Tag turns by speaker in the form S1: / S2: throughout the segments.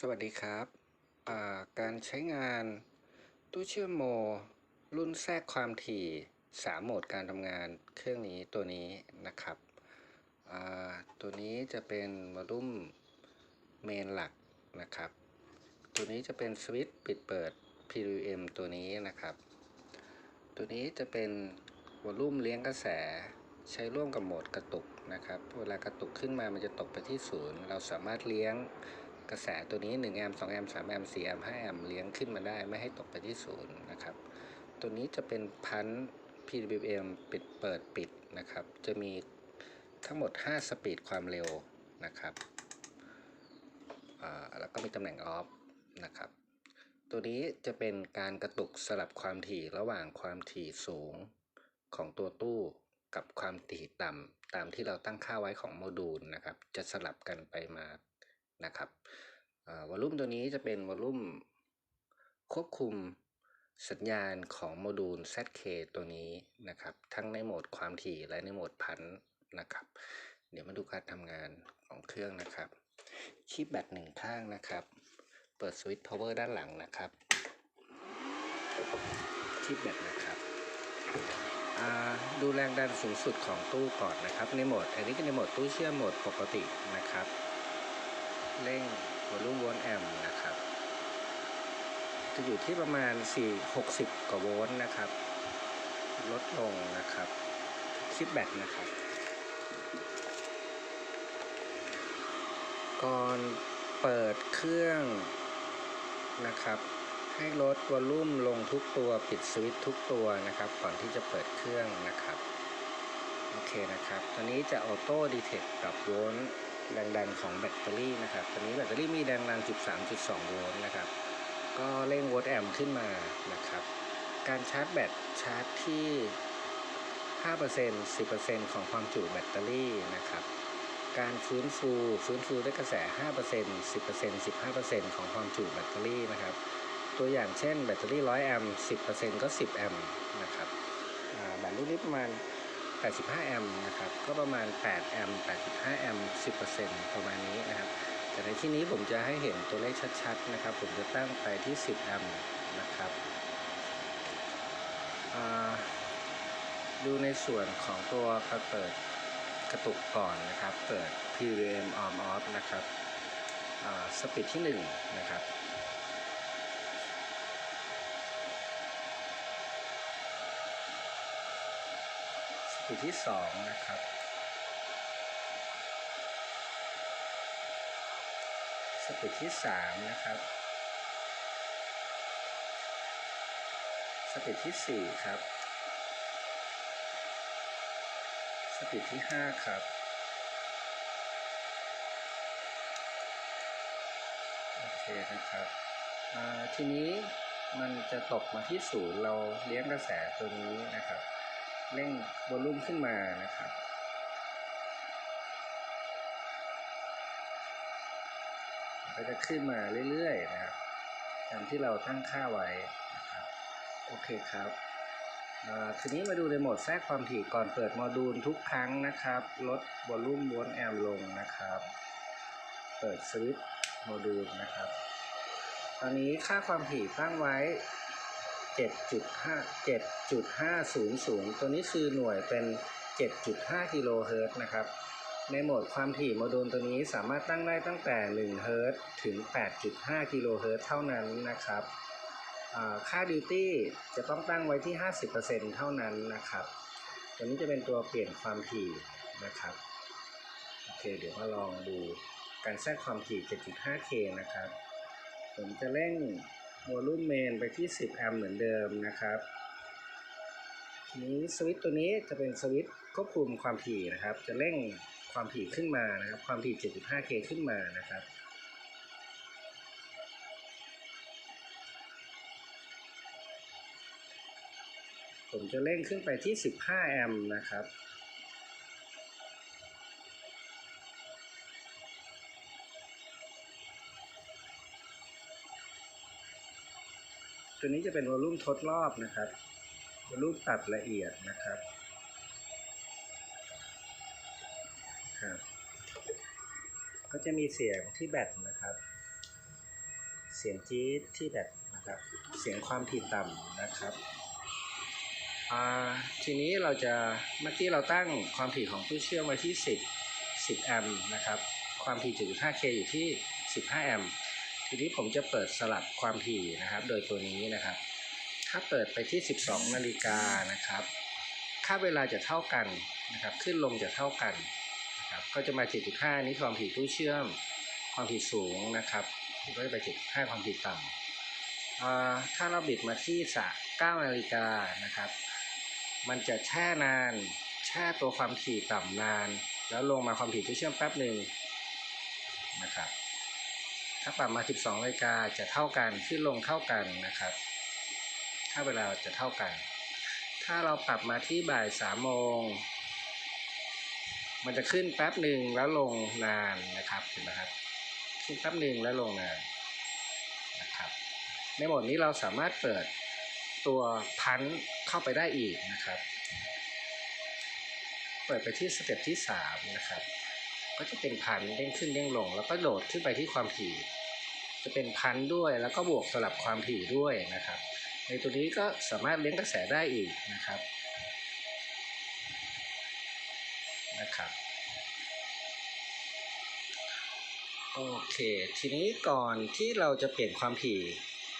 S1: สวัสดีครับการใช้งานตู้เชื่อมโม รุ่นแทรกความถี่ 3 โหมดการทำงานเครื่องนี้ตัวนี้นะครับตัวนี้จะเป็นวอลลุ่มเมนหลักนะครับ ตัวนี้จะเป็นสวิตช์ปิดเปิด PWM ตัวนี้นะครับ ตัวนี้จะเป็นวอลลุ่มเลี้ยงกระแสใช้ร่วมกับโหมดกระตุกนะครับ เวลากระตุกขึ้นมามันจะตกไปที่ศูนย์เราสามารถเลี้ยง กระแสตัวนี้ 1 แอมป์2แอมป์3แอมป์4แอมป์5แอมป์เลี้ยงขึ้นมาได้ไม่ให้ตกไปที่ศูนย์นะครับ ตัวนี้จะเป็นพัน PWM ปิดเปิดปิดนะครับ จะมีทั้งหมด 5 สปีดความเร็วนะครับแล้วก็มีตำแหน่งออฟนะครับ ตัวนี้จะเป็นการกระตุกสลับความถี่ระหว่างความถี่สูงของตัวตู้กับความถี่ต่ำตามที่เราตั้งค่าไว้ของโมดูลนะครับ จะสลับกันไปมา นะครับวอลลุ่มตัวนี้จะเป็นวอลลุ่มควบคุมสัญญาณของโมดูล ZK ตัวนี้นะครับ ทั้งในโหมดความถี่และในโหมดพันนะครับ เดี๋ยวมาดูการทำงานของเครื่องนะครับชีพแบตหนึ่งข้างนะครับ เปิดสวิตช์ power ด้านหลังนะครับที่แบตนะครับดูแรงดันสูงสุดของตู้ก่อนนะครับ ในโหมด อันนี้ก็ในโหมดตู้เชื่อมโหมดปกตินะครับ เร่งวอลลุ่มโวลต์แอมป์นะครับ จะอยู่ที่ประมาณ 4 60 กว่าโวลต์นะครับ ลดลงนะครับคิดแบตนะครับ ก่อนเปิดเครื่องนะครับให้ลดวอลลุ่มลงทุกตัวปิดสวิตช์ทุกตัวนะครับ ก่อนที่จะเปิดเครื่องนะครับ โอเคนะครับตัวนี้จะออโต้ดีเทคกับโวลต์ แรงดันของแบตเตอรี่นะครับตัวนี้แบตเตอรี่มีแรงดัน 13.2 โวลต์นะครับ ก็เร่งโวลต์แอมป์ขึ้นมานะครับ การชาร์จแบตชาร์จที่ 5% 10%ของความจุแบตเตอรี่นะครับ การฟื้นฟูฟื้นฟูด้วยกระแส 5% 10% 15%ของความจุแบตเตอรี่นะครับ ตัวอย่างเช่นแบตเตอรี่ 100 แอมป์ 10%ก็ 10 แอมป์นะครับแบตรุ่นนี้ประมาณ 85 แอมป์นะครับ ก็ประมาณ 8 แอมป์85 แอมป์10%ประมาณนี้นะครับ แต่ในที่นี้ผมจะให้เห็นตัวเลขชัดๆนะครับ ผมจะตั้งไปที่ 10 แอมป์นะครับ ดูในส่วนของตัวกระเปิดกระตุกก่อนนะครับ เปิด PWM on off นะครับสปีดที่ 1 นะครับ สปีดที่2นะครับสปีดที่3นะครับสปีดที่4ครับสปีดที่5ครับโอเคนะครับทีนี้มันจะตกมาที่ศูนย์เราเลี้ยงกระแสตัวนี้นะครับ เร่งวอลลุ่มขึ้นมานะครับ ก็จะขึ้นมาเรื่อยๆนะครับตามที่เราตั้งค่าไว้นะครับโอเคครับทีนี้มาดูในโหมดแทรกความถี่ก่อนเปิดโมดูลทุกครั้งนะครับ ลดวอลลุ่มโวลต์แอมลงนะครับ เปิดสวิตช์โมดูลนะครับ ตอนนี้ค่าความถี่ตั้งไว้ 7.5 7.500 ตัวนี้คือหน่วยเป็น 7.5 กิโลเฮิรตซ์นะครับ ในโหมดความถี่โมดูลตัวนี้สามารถตั้งได้ตั้งแต่ 1 เฮิรตซ์ถึง 8.5 กิโลเฮิรตซ์เท่านั้นนะครับ ค่าดิวตี้จะต้องตั้งไว้ที่ 50%เท่านั้นนะครับ ตัวนี้จะเป็นตัวเปลี่ยนความถี่นะครับ โอเค เดี๋ยวมาลองดูการแทรกความถี่ 7.5K นะครับ ผมจะเร่ง วอลลุ่มเมนไปที่ 10 แอมป์เหมือนเดิมนะครับทีนี้สวิตช์ตัวนี้จะเป็นสวิตช์ควบคุมความถี่นะครับ จะเร่งความถี่ขึ้นมานะครับ ความถี่ 7.5K ขึ้นมานะครับ ผมจะเร่งขึ้นไปที่ 15 แอมป์นะครับ ตัวนี้จะเป็นวอลลุ่มทดรอบนะครับวอลลุ่มตัดละเอียดนะครับครับก็จะมีเสียงที่แบตนะครับ เสียงจี๊ดที่แบบนะครับ เสียงความถี่ต่ำนะครับอ่าทีนี้เราจะเมื่อกี้เราตั้งความถี่ของตู้เชื่อมไว้ที่ 10 10 แอมป์นะครับ ความถี่ 7.5K อยู่ที่ 15 แอมป์ ทีนี้ผมจะเปิดสลับความถี่นะครับ โดยตัวนี้นะครับ ถ้าเปิดไปที่ 12 นาฬิกานะครับ ค่าเวลาจะเท่ากันนะครับ ขึ้นลงจะเท่ากันนะครับ ก็จะมา 7.5 นี้ความถี่ตู้เชื่อม ความถี่สูงนะครับ ก็จะไป 7.5 ความถี่ต่ำอ่าถ้าเราบิดมาที่สะ9นาฬิกานะครับ มันจะแช่นาน แช่ตัวความถี่ต่ำนาน แล้วลงมาความถี่ตู้เชื่อมแป๊บหนึ่งนะครับ ถ้าปรับมา 12นาฬิกาจะเท่ากันขึ้นลงเท่ากันนะครับ ถ้าเวลาจะเท่ากัน ถ้าเราปรับมาที่บ่ายสามโมงมันจะขึ้นแป๊บหนึ่งแล้วลงนานนะครับเห็นไหมครับ ขึ้นแป๊บหนึ่งแล้วลงนานนะครับ ในโหมดนี้เราสามารถเปิดตัวพันเข้าไปได้อีกนะครับ เปิดไปที่สเต็ปที่สามนะครับ ก็จะเป็นพันเด้งขึ้นเด้งลง แล้วก็โดดขึ้นไปที่ความถี่ จะเป็นพันด้วย แล้วก็บวกสลับความถี่ด้วยนะครับ ในตัวนี้ก็สามารถเลี้ยงกระแสได้อีกนะครับนะครับโอเค ทีนี้ก่อนที่เราจะเปลี่ยนความถี่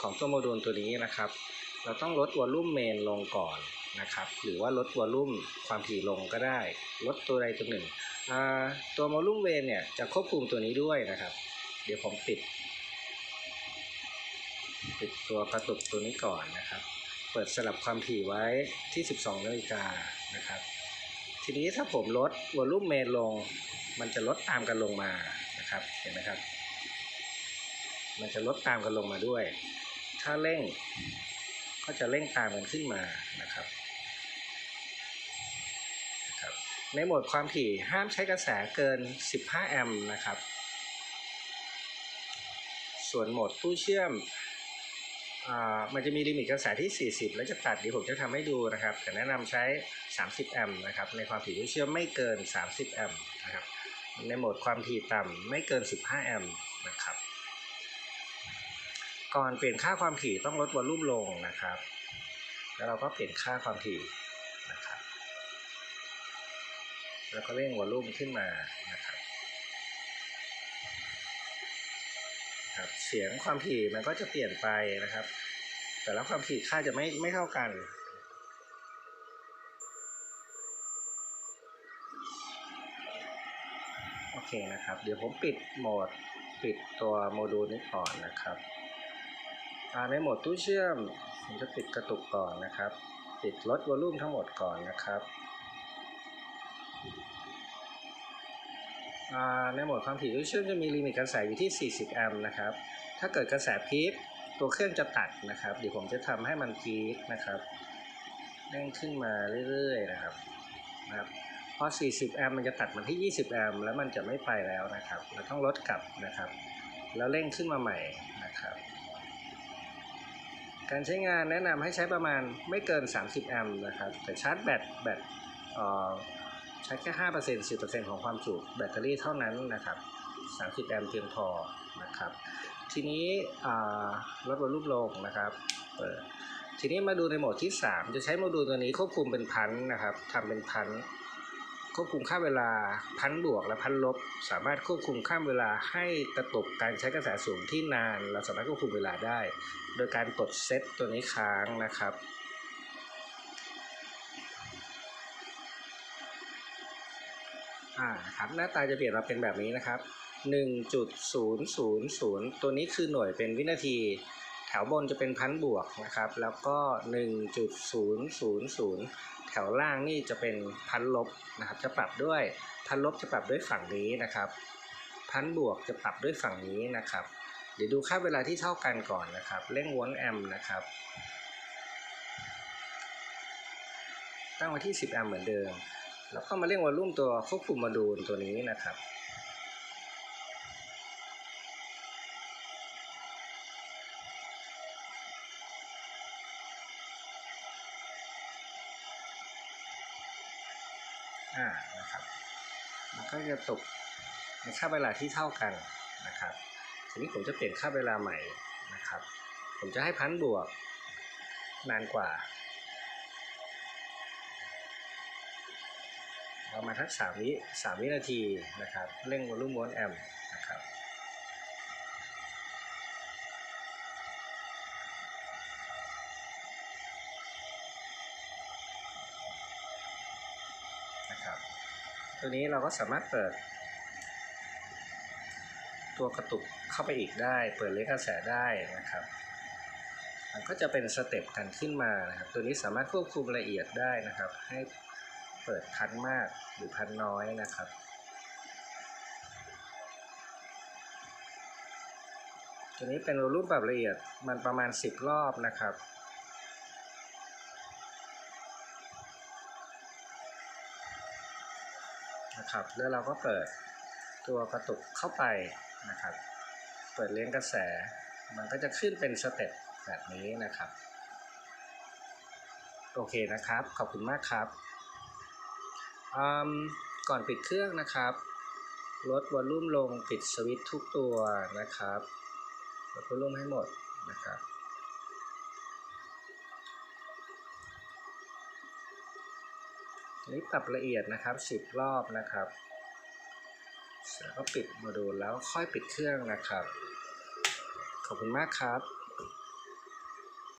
S1: ของตัวโมดูลตัวนี้นะครับ เราต้องลดวอลลุ่มเมนลงก่อนนะครับ หรือว่าลดวอลลุ่มความถี่ลงก็ได้ ลดตัวใดตัวหนึ่ง ตัววอลลุ่มเวนเนี่ยจะควบคุมตัวนี้ด้วยนะครับ เดี๋ยวผมปิด ปิดตัวกระตุกตัวนี้ก่อนนะครับ เปิดสลับความถี่ไว้ที่ 12นาฬิกานะครับ ทีนี้ถ้าผมลดวอลลุ่มเมนลง มันจะลดตามกันลงมานะครับเห็นไหมครับ มันจะลดตามกันลงมาด้วย ถ้าเร่งก็จะเร่งตามกันขึ้นมานะครับนะครับ ในโหมดความถี่ห้ามใช้กระแสเกิน 15 แอมป์นะครับ ส่วนโหมดตู้เชื่อม มันจะมีลิมิตกระแสที่ 40 แล้วจะตัดเดี๋ยวผมจะทำให้ดูนะครับ แต่แนะนำใช้ 30 แอมป์นะครับ ในความถี่ตู้เชื่อมไม่เกิน 30 แอมป์นะครับ ในโหมดความถี่ต่ำไม่เกิน 15 แอมป์นะครับ ก่อนเปลี่ยนค่าความถี่ต้องลดวอลลุ่มลงนะครับ แล้วเราก็เปลี่ยนค่าความถี่นะครับ แล้วก็เร่งวอลลุ่มขึ้นมานะครับ ครับ เสียงความถี่มันก็จะเปลี่ยนไปนะครับ แต่ละความถี่ค่าจะไม่ไม่เท่ากันโอเคนะครับ เดี๋ยวผมปิดโหมดปิดตัวโมดูลนี้ก่อนนะครับในโหมดตู้เชื่อมผมจะปิดกระตุกก่อนนะครับ ปิดลดวอลลุ่มทั้งหมดก่อนนะครับอ่า ในโหมดความถี่ตู้เชื่อมจะมีลิมิตกระแสอยู่ที่ 40 แอมป์นะครับ ถ้าเกิดกระแสพีคตัวเครื่องจะตัดนะครับ เดี๋ยวผมจะทำให้มันพีคนะครับเร่งขึ้นมาเรื่อยๆนะครับนะครับพอ 40 แอมป์มันจะตัดมาที่ 20 แอมป์แล้วมันจะไม่ไปแล้วนะครับ เราต้องลดกลับนะครับ แล้วเร่งขึ้นมาใหม่นะครับ การใช้งานแนะนำให้ใช้ประมาณไม่เกิน 30 แอมป์นะครับ แต่ชาร์จแบตแบตอ่อ ใช้แค่ 5% 10%ของความจุแบตเตอรี่เท่านั้นนะครับ 30 แอมป์เพียงพอนะครับ ทีนี้ลดวอลลุ่มลงนะครับเปิดทีนี้มาดูในโหมดที่ 3 จะใช้โมดูลตัวนี้ควบคุมเป็นพันนะครับทำเป็นพันควบคุมค่าเวลาพันบวกและพันลบ สามารถควบคุมข้าเวลาให้กระตุกการใช้กระแสสูงที่นาน เราสามารถควบคุมเวลาได้ โดยการกดเซตตัวนี้ค้างนะครับ อ่าครับหน้าตาจะเปลี่ยนมาเป็นแบบนี้นะครับ 1.000 ตัวนี้คือหน่วยเป็นวินาที แถวบนจะเป็นพันบวกนะครับ แล้วก็ 1.000 แถวล่างนี่จะเป็นพันลบนะครับ จะปรับด้วยพันลบจะปรับด้วยฝั่งนี้นะครับ พันบวกจะปรับด้วยฝั่งนี้นะครับ เดี๋ยวดูค่าเวลาที่เท่ากันก่อนนะครับ เร่งวนแอมป์นะครับตั้งไว้ที่ 10 แอมป์เหมือนเดิม แล้วก็มาเร่งวอลลุ่มตัวควบคุมมาดูลตัวนี้นะครับอ่านะครับ มันก็จะตกในค่าเวลาที่เท่ากันนะครับ ทีนี้ผมจะเปลี่ยนค่าเวลาใหม่นะครับ ผมจะให้พันบวกนานกว่า ประมาณทักสามวิสามวินาทีนะครับ เร่งวอลลุ่มวอลแอมนะครับนะครับ ตัวนี้เราก็สามารถเปิด ตัวกระตุกเข้าไปอีกได้ เปิดเลขกระแสได้นะครับมันก็จะเป็นสเต็ปกันขึ้นมานะครับ ตัวนี้สามารถควบคุมละเอียดได้นะครับ ให้ เปิดพันมากหรือพันน้อยนะครับ ตัวนี้เป็นรูปแบบละเอียดมันประมาณ 10 รอบนะครับนะครับ แล้วเราก็เปิดตัวกระตุกเข้าไปนะครับ เปิดเลี้ยงกระแส มันก็จะขึ้นเป็นสเต็ปแบบนี้นะครับ โอเคนะครับ ขอบคุณมากครับ ก่อนปิดเครื่องนะครับ ลดวอลลุ่มลงปิดสวิตช์ทุกตัวนะครับลดวอลลุ่มให้หมดนะครับ นี้ปรับละเอียดนะครับ 10 รอบนะครับแล้วก็ปิดโมดูลแล้วค่อยปิดเครื่องนะครับ ขอบคุณมากครับ